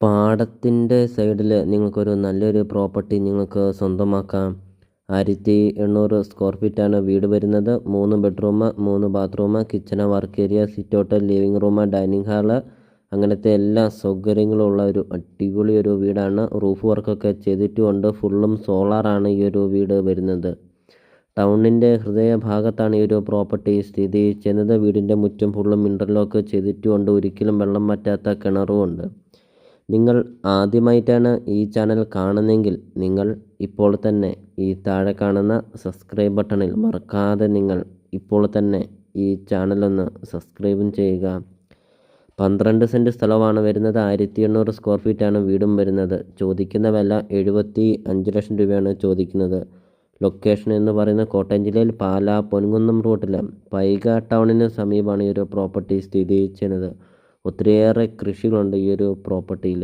പാടത്തിന്റെ സൈഡിൽ നിങ്ങൾക്കൊരു നല്ലൊരു പ്രോപ്പർട്ടി നിങ്ങൾക്ക് സ്വന്തമാക്കാം. ആയിരത്തി എണ്ണൂറ് സ്ക്വയർ ഫീറ്റാണ് വീട് വരുന്നത്. മൂന്ന് ബെഡ്റൂം മൂന്ന് bathroom kitchen work area sit out living room dining hall. അങ്ങനത്തെ എല്ലാ സൗകര്യങ്ങളും ഉള്ള ഒരു അടിപൊളി ഒരു വീടാണ്. റൂഫ് വർക്കൊക്കെ ചെയ്തിട്ടുമുണ്ട് ഫുള്ളും സോളാറാണ് ഈ ഒരു വീട് വരുന്നത്. ടൗണിന്റെ ഹൃദയഭാഗത്താണ് ഈ ഒരു പ്രോപ്പർട്ടി സ്ഥിതി ചെയ്യുന്നത്. വീടിന്റെ മുറ്റം ഫുള്ളും ഇന്റർലോക്ക് ചെയ്തിട്ടുമുണ്ട് ഒരിക്കലും വെള്ളം പറ്റാത്ത കിണറുമുണ്ട് നിങ്ങൾ ആദ്യമായിട്ടാണ് ഈ ചാനൽ കാണുന്നതെങ്കിൽ നിങ്ങൾ ഇപ്പോൾ തന്നെ ഈ താഴെ കാണുന്ന സബ്സ്ക്രൈബ് ബട്ടണിൽ മറക്കാതെ നിങ്ങൾ ഇപ്പോൾ തന്നെ ഈ ചാനലൊന്ന് സബ്സ്ക്രൈബും ചെയ്യുക. പന്ത്രണ്ട് സെന്റ് സ്ഥലമാണ് വരുന്നത്. ആയിരത്തി എണ്ണൂറ് സ്ക്വയർ ഫീറ്റാണ് വീടും വരുന്നത്. ചോദിക്കുന്ന വില എഴുപത്തി അഞ്ച് ലക്ഷം രൂപയാണ് ചോദിക്കുന്നത്. ലൊക്കേഷൻ എന്ന് പറയുന്ന കോട്ടയം ജില്ലയിൽ പാലാ പൊൻകുന്നം റൂട്ടിലെ പൈക ടൗണിന് സമീപമാണ് ഈ ഒരു പ്രോപ്പർട്ടി സ്ഥിതി ചെയ്യുന്നത്. ഒത്തിരിയേറെ കൃഷികളുണ്ട് ഈ ഒരു പ്രോപ്പർട്ടിയിൽ